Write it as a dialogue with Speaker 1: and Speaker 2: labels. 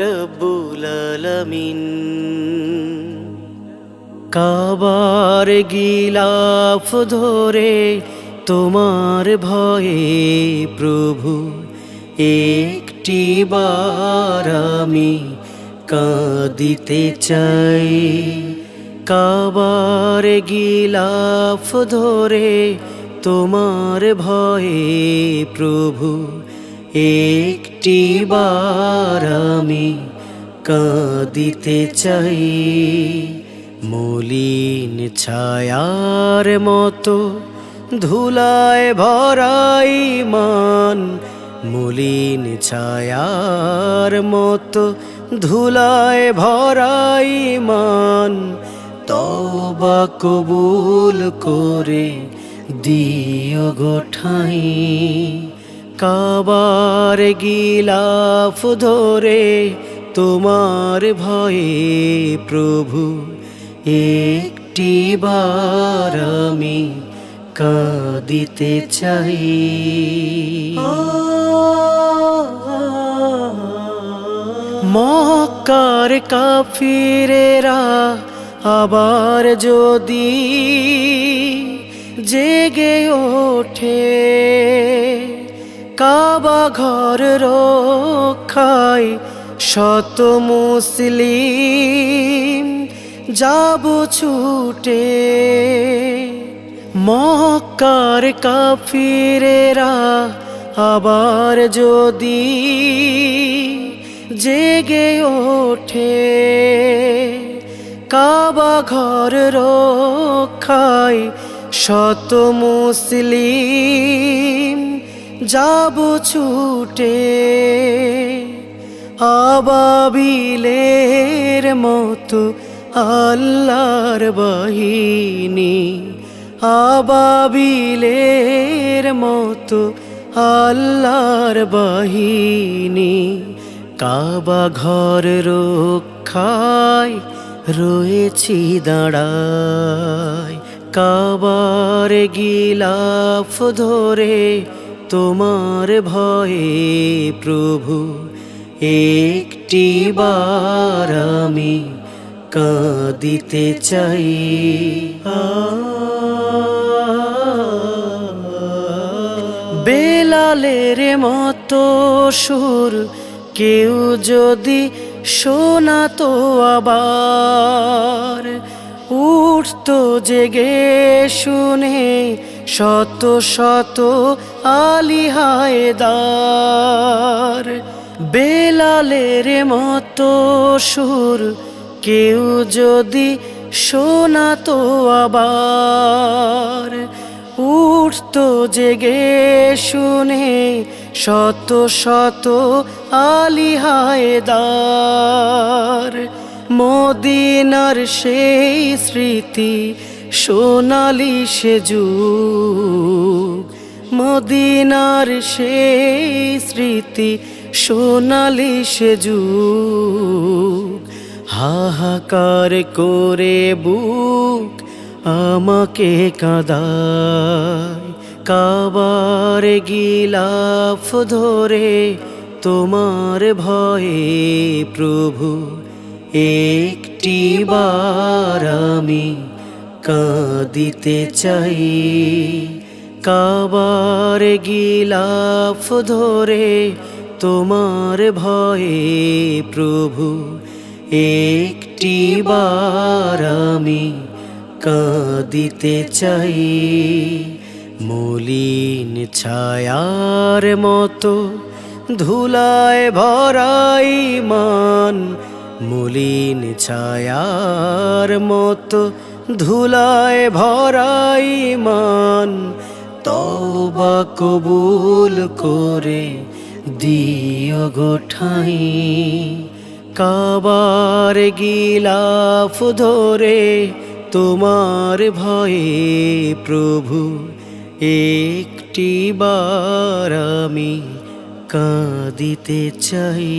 Speaker 1: আলামিন। কাবার গিলাফ ধরে তোমার ভয়ে প্রভু, একটি বার আমি কাঁদিতে চাই। কাবার গিলাফ ধরে তোমার ভয়ে প্রভু একটি বার আমি কাঁদিতে চাই, মলিন ছায়ার মতো ধুলায় ভরাই মান, মলিন ছায়ার মতো ধুলায় ভরাই মান তবা কবুল করে দিও গোঠাই কাবার গিলাফ ধরে তোমার ভয়ে প্রভু, একটি বার আমি কাঁদিতে চাই। মক্কার কাফিরেরা আবার যদি জেগে ওঠে কাবা ঘর রক্ষায় শত মুসলিম যাব ছুটে। মক্কার কাফিরেরা আবার যদি জেগে ওঠে, কাবা ঘর রক্ষায় শত মুসলিম যাব ছুটে আবাবিলের মতো আল্লাহর বাহিনী আবাবিলের মতো আল্লাহর বাহিনী। কাবা ঘর রক্ষায় রয়েছি দাঁড়ায়, কাবার গিলাফ ধরে তোমার ভয়ে প্রভু, একটি বার আমি কাঁদিতে চাই। বেলালের মতো সুর কেউ যদি শোনাতো আবার, উঠতো জেগে শুনে শত শত আলিহায়দার বেলালের মতো সুর কেউ যদি শোনাতো আবার। উঠতো জেগে শুনে শত শত আলিহায়দার মদিনার সেই স্মৃতি সোনালি সে যুগ মদিনার সেই স্মৃতি সোনালি সে যুগ হাহাকার করে বুক আমাকে কাঁদায়, কাবার গিলাফ ধরে তোমার ভয়ে প্রভু, একটি বার আমি কাঁদিতে চাই। কাবার গিলাফ ধরে তোমার ভয়ে প্রভু, একটি বার আমি কাঁদিতে চাই। মলিন ছায়ার মতো ধুলায় ভরাই মান, মলিন ছায়ার মতো ধুলায় ভরাই মান তবা কবুল করে দিও গোঠাই কাবার গিলাফ ধরে তোমার ভয়ে প্রভু, একটি বার আমি কাঁদিতে চাই।